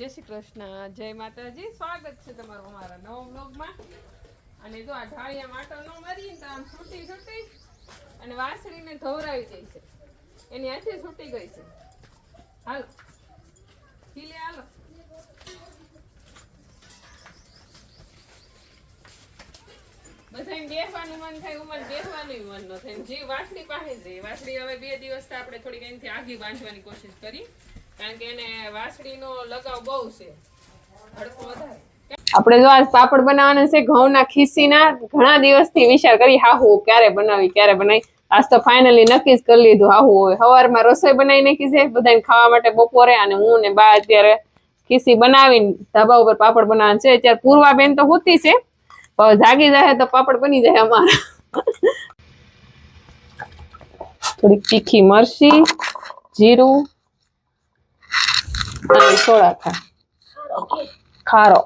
જય શ્રી કૃષ્ણ. જય માતાજી. સ્વાગત છે તમારું અમારા નવા બ્લોગમાં અને જો આ ઢાળિયા માટો ન તો આમ છૂટી છૂટી અને વાસળીને ધોવરાવી દે છે. એની હાથે છૂટી ગઈ છે. હાલો. ખીલે હાલો. બધાને બેસવાનું મન થાય ઉમર બેસવાનું મન ન થાય. જે વાસળી પાસે જઈએ વાસળી હવે બે દિવસ આપણે થોડીક એનાથી આગી બાંધવાની કોશિશ કરી. આપણે જો આ પાપડ બનાવવાના છે, ઘઉંના ખીસીના, ઘણા દિવસથી વિચાર કરી હાહુ, ક્યારે બનાવી ક્યારે બનાવી. આજ તો ફાઇનલી નક્કી જ કરી લીધું હાહુ. હોય સવારમાં રસોઈ બનાવી નાખી બધાને ખાવા માટે બપોરે અને હું ને બા અત્યારે ખીસી બનાવીને ધાબા ઉપર પાપડ બનાવવાના છે. અત્યારે પૂર્વા બેન તો હોતી છે જાગી જાય તો પાપડ બની જાય અમારા. થોડીક તીખી મરચી, જીરું સોડા ખા ખારો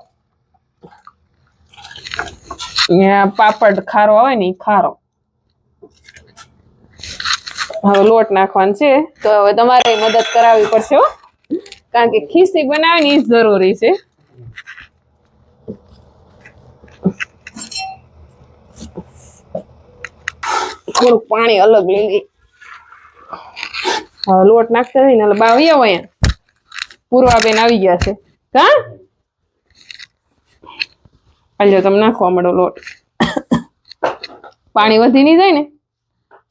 પાપડ ખારો આવે ને ખારો હવે લોટ નાખવાનો છે તો હવે તમારે મદદ કરાવવી પડશે કારણ કે ખીસી બનાવવાની જરૂરી છે થોડુંક પાણી અલગ લઈ લઈ લોટ નાખતા જઈને એટલે બાવી આવો અહીંયા પૂર્વાબેન આવી ગયા છે. હા હાલ્યો તમે નાખવા મળો લોટ. પાણી વધી નહીં જાય ને?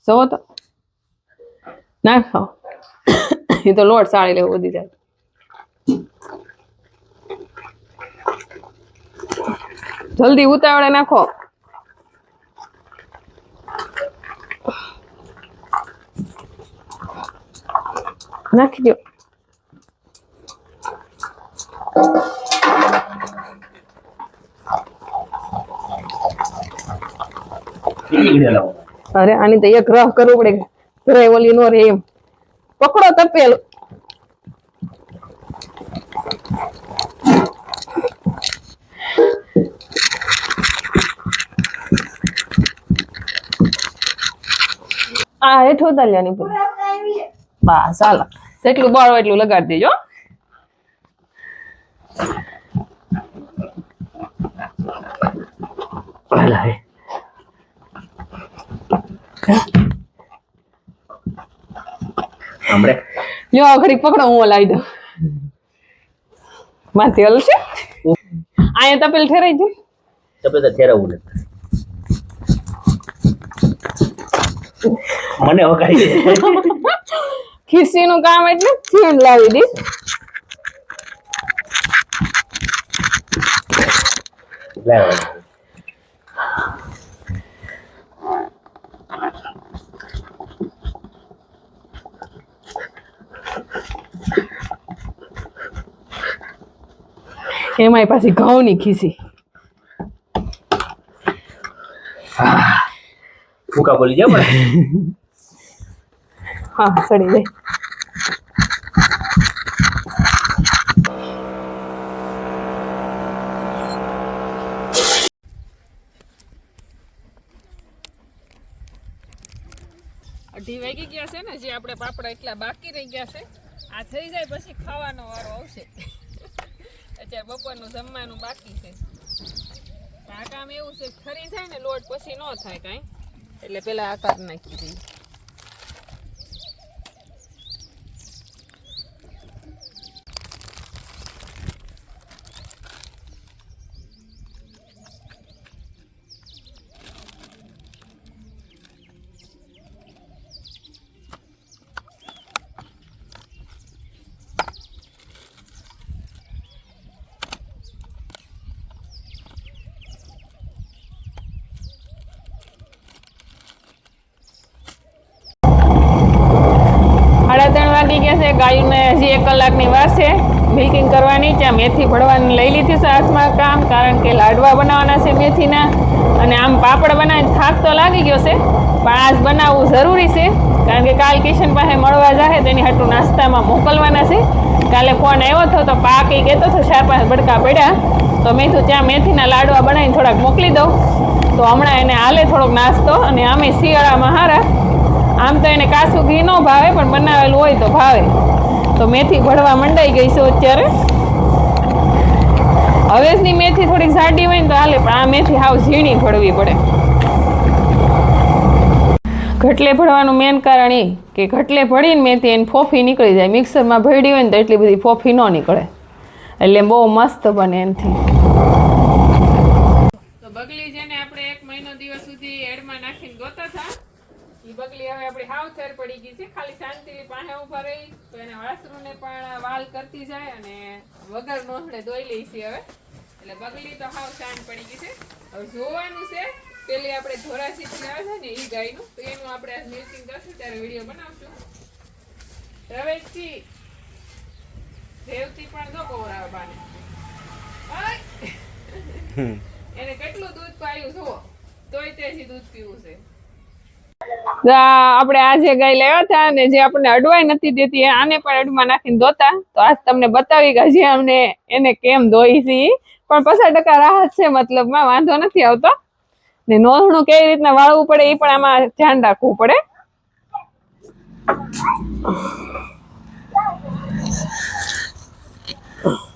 જવો તો. નાખો એ તો લોટ સાળી લેવો વધી જાય. જલ્દી ઉતાવળે નાખો. નાખી દો અરે, આની તો એક રહ કરવું પડે. ઓલી નો રે એમ. પકડો તપેલું. આ હેઠો ઉતાર્યાની પૂરી બસ ચાલો જેટલું બળ એટલું લગાડી દેજો હમણે લ્યો ઘડીક પકડો હું લાવી દઉં. માથે હલ છે અહીંયા તપેલ ઠેરાઈ છે તમે તો ફેરવવું નથી. મને વગાડી ખીસી નું કામ એટલે ચીણ લાવી દી. લાવ. એમાંય પાછી ઘઉંની ખીસી. ફૂકા બોલી જાવ હા સડી જાય. અઢી વાગી ગયા છે ને જે આપણે પાપડા એટલા બાકી રહી ગયા છે. આ થઈ જાય પછી ખાવાનો વારો આવશે. અત્યારે બપોરનું જમવાનું બાકી છે. આ કામ એવું છે ખરી જાય ને, લોટ પછી ન થાય કાંઈ. એટલે પેલા આકાર નાખી દઈએ સાડા ત્રણ વાગી ગયા છે ગાયોને હજી એક કલાકની વાર છે. મિલ્કિંગ કરવાની ત્યાં મેથી ભળવાની લઈ લીધી છે હાથમાં કામ, કારણ કે લાડવા બનાવવાના છે મેથીના. અને આમ પાપડ બનાવીને થાક તો લાગી ગયો છે, પણ આજ બનાવવું જરૂરી છે, કારણ કે કાલ કિશન પાસે મળવા જાહે તેની હાટું નાસ્તામાં મોકલવાના છે. કાલે ફોન આવ્યો હતો તો પાક એ કહેતો હતો ચાર પાંચ બડકા પડ્યા. તો મેં તો ત્યાં મેથીના લાડવા બનાવીને થોડાક મોકલી દઉં. તો હમણાં એને હાલે થોડોક નાસ્તો, અને આમે શિયાળામાં હારા. આમ તો એને કાસું ઘી ન ભાવે, પણ બનાવેલું હોય તો ભાવે. તો મેથી ભળવા મંડાઈ ગઈ છે અત્યારે. હવેની મેથી થોડીક જાડી હોય ને તો હાલે, પણ આ મેથી હાવ ઝીણી ભળવી પડે. ઘટલે ભળવાનું મેન કારણ એ કે ઘટલે ભળીને મેથી એની ફોફી નીકળી જાય. મિક્સરમાં ભળી હોય ને તો એટલી બધી ફોફી ન નીકળે. એટલે બહુ મસ્ત બને એનથી. તો બગલી જેને આપણે એક મહિનો દિવસ સુધી એડમાં નાખીને ગોતા હતા ઈ બગલી હવે આપણી હાવ થેર પડી ગઈ છે. ખાલી શાંતિથી પાસે ઊભા રહી. તો એને વાસરુને પણ વાલ કરતી જાય અને વગર નોહણે દોઈ લઈ છે હવે. એટલે બગલી તો હાવ શાંત પડી ગઈ છે. હવે જોવાનું છે. પેલી આપણે ધોરાસીથી આવે છે ને ઈ ગાયનું. તો એનું આપણે આજ મિલ્કિંગ કરશું. ત્યારે વીડિયો બનાવશું. રવેશજી રેવતી પણ જો કોવરાવે બાને. એને કેટલું દૂધ પાયું જુઓ. તોય તેથી દૂધ પીવું છે. આપણે આજે ગાય લાવ્યા હતા અને જે આપણને અડવાઈ નથી દેતી આને પણ અડમાં નાખીને ધોતા. તો આજ તમને બતાવી કે હજી અમને એને કેમ ધોઈ છે પણ પચાસ ટકા રાહત છે મતલબમાં, વાંધો નથી આવતો. ને નોંધણું કેવી રીતના વાળવું પડે એ પણ આમાં ધ્યાન રાખવું પડે. તો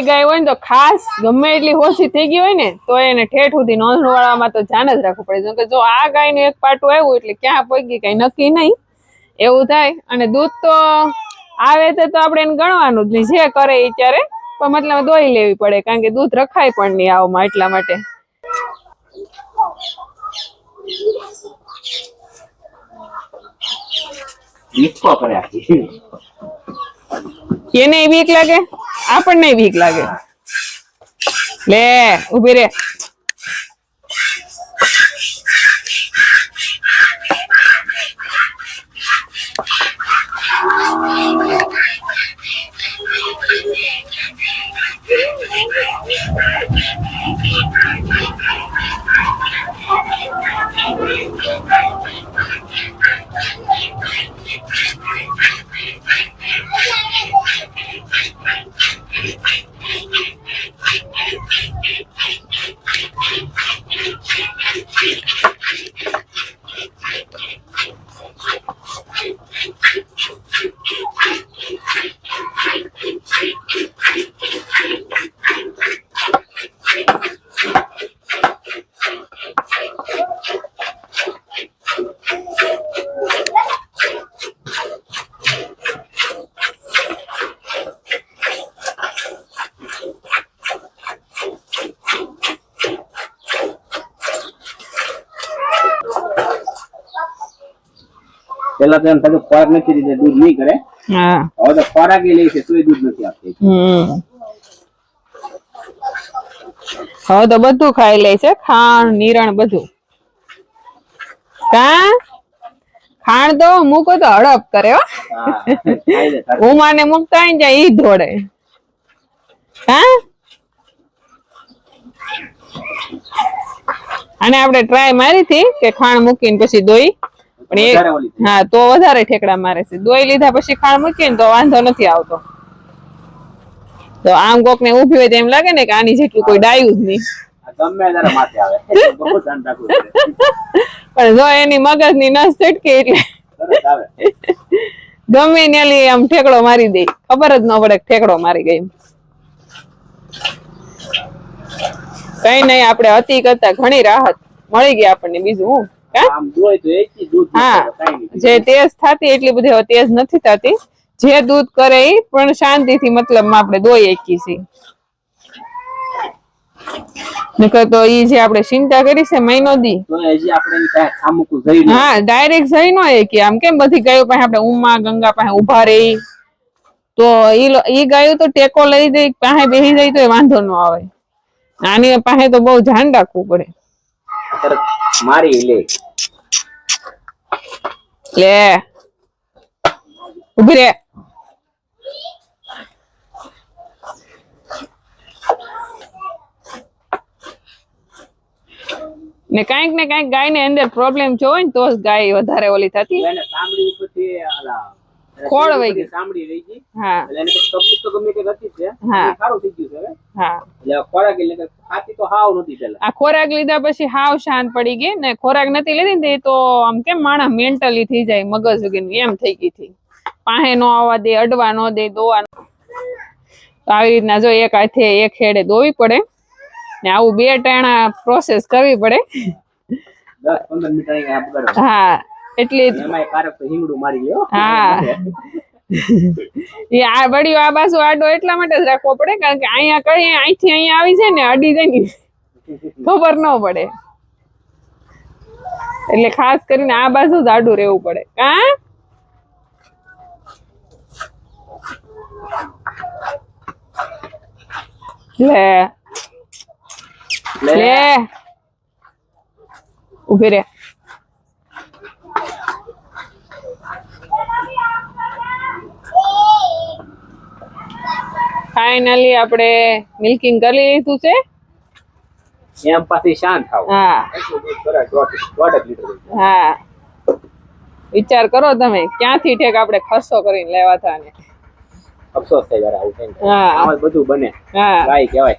આવી ગાય હોય ને તો ખાસ ગમે એટલી હોશી થઈ ગઈ હોય ને, તો એને ઠેઠ સુધી નોંધવાળામાં તો ધ્યાન જ રાખવું પડે. જેમ કે જો આ ગાયનું એક પાટું આવ્યું એટલે ક્યાં પગી કઈ નક્કી નહીં. એવું થાય. અને દૂધ તો આવે તો આપણે એને ગણવાનું જ જે કરે એ ત્યારે પણ મતલબ દોઈ લેવી પડે, કારણ કે દૂધ રખાય પણ નહીં આવમાં એટલા માટે. કરે એને બીક લાગે આપણને બીક લાગે લે ઊભી રે પેલા તો એમ થાય ખોરાક નથી દીધે દૂધ નહીં કરે હવે તો ખોરાક એ લે છે તોય દૂધ નથી આપતી. હવે તો બધું ખાઈ લે છે ખાંડ નિરણ બધું. કા? ખાંડ તો મૂકો તો હડપ કરે. ઉમાને મૂકતા હોય ને ઈ ધોડે હા? અને આપણે ટ્રાય મારી હતી કે ખાંડ મૂકીને પછી દોઈ. પણ એ. હા તો વધારે ઠેકડા મારે છે. દોઈ લીધા પછી ખાણ મૂકીએ ને તો વાંધો નથી આવતો. તો આમ કોક ને ઊભી હોય તો એમ લાગે ને કે આની જેટલું કોઈ ડાયું જ નહીં. પણ જો એની મગજની નસ ચટકે એટલે ગમે ન્યાલી આમ ઠેકડો મારી દે. ખબર જ ન પડે ઠેકડો મારી ગઈ કઈ નહીં આપણે અતિ કરતા ઘણી રાહત. મળી ગઈ આપણને બીજું હું. હા. જે તેજ થતી એટલી બધી હવે તેજ નથી થતી. જે દૂધ કરે એ પણ શાંતિથી મતલબ આપણે દોઈ એકી છીએ. નકર તો ઈ જે આપણે ચિંતા કરી છે મહિનો દી. હા ડાયરેક્ટ જઈ નો કે આમ કેમ બધી ગાયો પાસે આપણે ઉમા ગંગા પાસે ઊભા રહી તો ઈ ઈ ગાયો તો ટેકો લઈ જઈ પાસે બેસી જાય તો વાંધો ન આવે. આની પાસે તો બહુ ધ્યાન રાખવું પડે. તરત મારી લે. લે. ઊભી રે. ને કાંઈક ને કાંઈક ગાય ને અંદર પ્રોબ્લેમ જો હોય ને તો જ ગાય વધારે ઓલી થતી સાંભળી ઉપરથી ખોળ વહી ગઈ. ચામડી રહી ગઈ હા. એટલે એને તકલીફ તો ગમે તે હતી છે. હા. સારું થઈ ગયું છે હવે. હા. એટલે ખોરાક એટલે ખાતી તો હાવ નથી પેલા આ ખોરાક લીધા પછી હાવ શાંત પડી ગઈ ને ખોરાક નથી લીધી ને તો આમ કેમ માણસ મેન્ટલી થઈ જાય મગજ વગેરે એમ થઈ ગઈ હતી. પાહે નો આવવા દે અડવા નો દે દોવા તો આવી રીતના જો એક હાથે એક હેડે દોવી પડે ને આવું બે ટાણા પ્રોસેસ કરવી પડે. હા. એટલે હા. એ આ બાજુ આડો એટલા માટે જ રાખવો પડે કારણ કે અહીંયા કઈ અહીંથી અહીંયા આવી જાય ને અડી જાય ને ખબર ન પડે. એટલે ખાસ કરીને આ બાજુ જ આડું રહેવું પડે. હા? લે. લે. લે. ઊભી રે. ફાઇનલી આપણે મિલ્કિંગ કરી લીધું છે. એમ પાછી શાંત થાવ હા. હા. વિચાર કરો તમે ક્યાંથી ઠેક આપણે ખર્ચો કરીને લેવા હતા ને અફસોસ થાય જરા આવું હા. આમાં બધું બને. હા. ભાઈ કહેવાય.